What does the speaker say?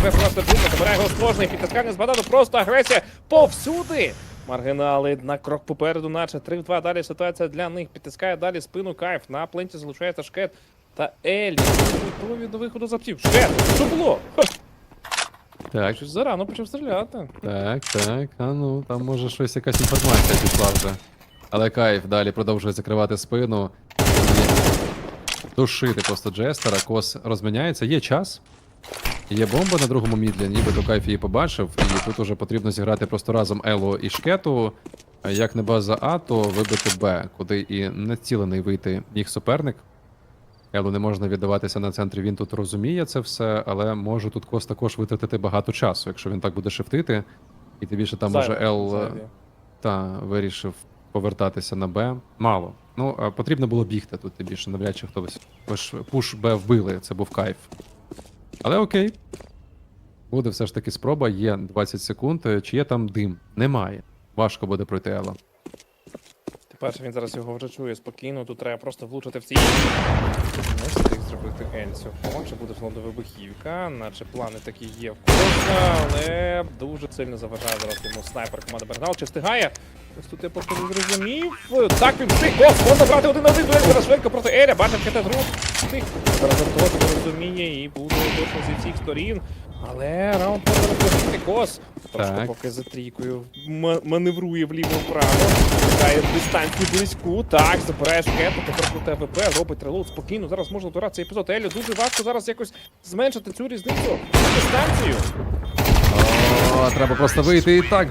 Вже просто джунгла, забирає його сложний підтискання з банану, просто агресія повсюди. Маргінали на крок попереду, наче 3-2. Далі ситуація для них. Підтискає далі спину кайф. На пленті залишається шкет та Ель. Готові до виходу з аптів. Шкет, що було? Так, Щось зарано почав стріляти. так, так. А ну, там може щось якась інформація пішла вже. Але кайф далі продовжує закривати спину. Душити просто Джестера. Кос розміняється. Є час. Є бомба на другому мідлі, нібито кайф її побачив, і тут уже потрібно зіграти просто разом Ело і Шкету. Як не база А, то вибити Б, куди і не цілений вийти їх суперник. Елу не можна віддаватися на центрі, він тут розуміє це все, але може тут Кос також витратити багато часу, якщо він так буде шифтити. І тим більше там може Ел та вирішив повертатися на Б. Мало. Ну, потрібно було бігти тут тим більше, навряд чи хтось. Ви ж пуш Б вбили, це був кайф. Але окей. Буде все ж таки спроба, є 20 секунд. Е, Чи є там дим? Немає. Важко буде пройти Ела. По-перше, він зараз його вже чує спокійно, тут треба просто влучити в ці. Не встиг зробити Ель цього. Буде вибухівка, наче плани такі є в Коса, але дуже сильно заважає зараз йому снайпер команди Бернал. Чи встигає? Ось тут я поки не зрозумів. Так він встиг. Кос, можна брати один на один дуель зараз швидко проти Еля. Бачив КТ друг. Встиг. Зараз розуміє і буде точно зі всіх сторін. Але раунд розповісти Кос. Трошки поки за трійкою м- маневрує вліво-вправо. Шукає дистанцію близьку. Так, забирає шкету, тепер проти АВП, робить релоуд спокійно. Зараз можна дограти цей епізод. Елю дуже важко зараз якось зменшити цю різницю. Дистанцію. О, треба просто вийти і так